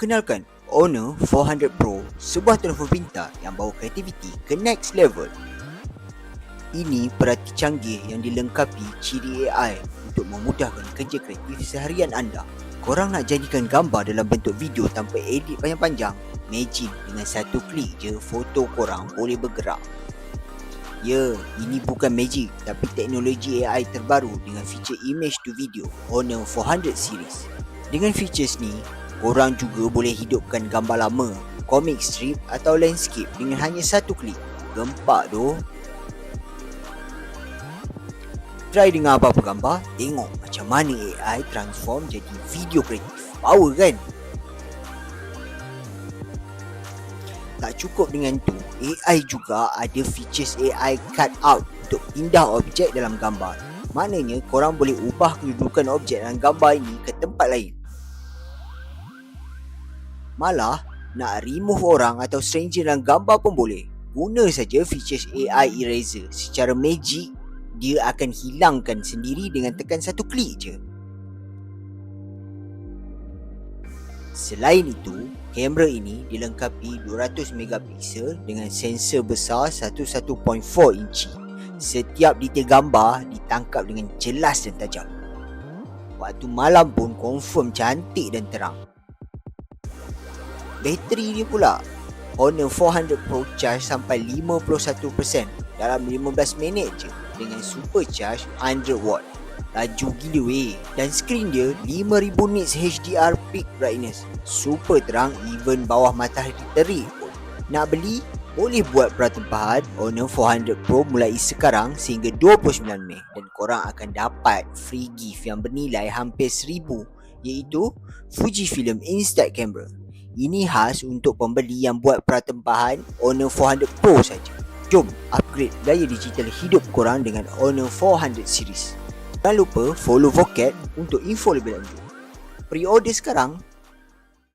Perkenalkan, Honor 400 Pro, sebuah telefon pintar yang bawa kreativiti ke next level. Ini perhati canggih yang dilengkapi ciri AI untuk memudahkan kerja kreatif seharian anda. Korang nak jadikan gambar dalam bentuk video tanpa edit panjang-panjang? Imagine dengan satu klik je foto korang boleh bergerak. Ya, ini bukan magic tapi teknologi AI terbaru dengan feature image to video Honor 400 series. Dengan features ni, korang juga boleh hidupkan gambar lama, comic strip atau landscape dengan hanya satu klik. Gempak doh. Try dengan apa-apa gambar, tengok macam mana AI transform jadi video kreatif. Power kan? Tak cukup dengan tu, AI juga ada features AI cut out untuk pindah objek dalam gambar. Maknanya korang boleh ubah kedudukan objek dalam gambar ini ke tempat lain. Malah, nak remove orang atau stranger dalam gambar pun boleh. Guna saja features AI eraser. Secara magic, dia akan hilangkan sendiri dengan tekan satu klik je. Selain itu, kamera ini dilengkapi 200 megapiksel dengan sensor besar 11.4 inci. Setiap detail gambar ditangkap dengan jelas dan tajam. Waktu malam pun confirm cantik dan terang. Bateri dia pula. Honor 400 Pro charge sampai 51% dalam 15 minit je dengan supercharge 100 watt. Laju gila weh. Dan skrin dia 5000 nits HDR peak brightness. Super terang even bawah matahari terik pun. Nak beli? Boleh buat pertempahan Honor 400 Pro mulai sekarang sehingga 29 Mei. Dan korang akan dapat free gift yang bernilai hampir 1000 Iaitu Fujifilm Instax Camera Ini khas untuk pembeli yang buat pertempahan Honor 400 Pro saja. Jom upgrade gaya digital hidup korang dengan Honor 400 series Jangan lupa follow Vocat untuk info lebih lanjut. Pre-order sekarang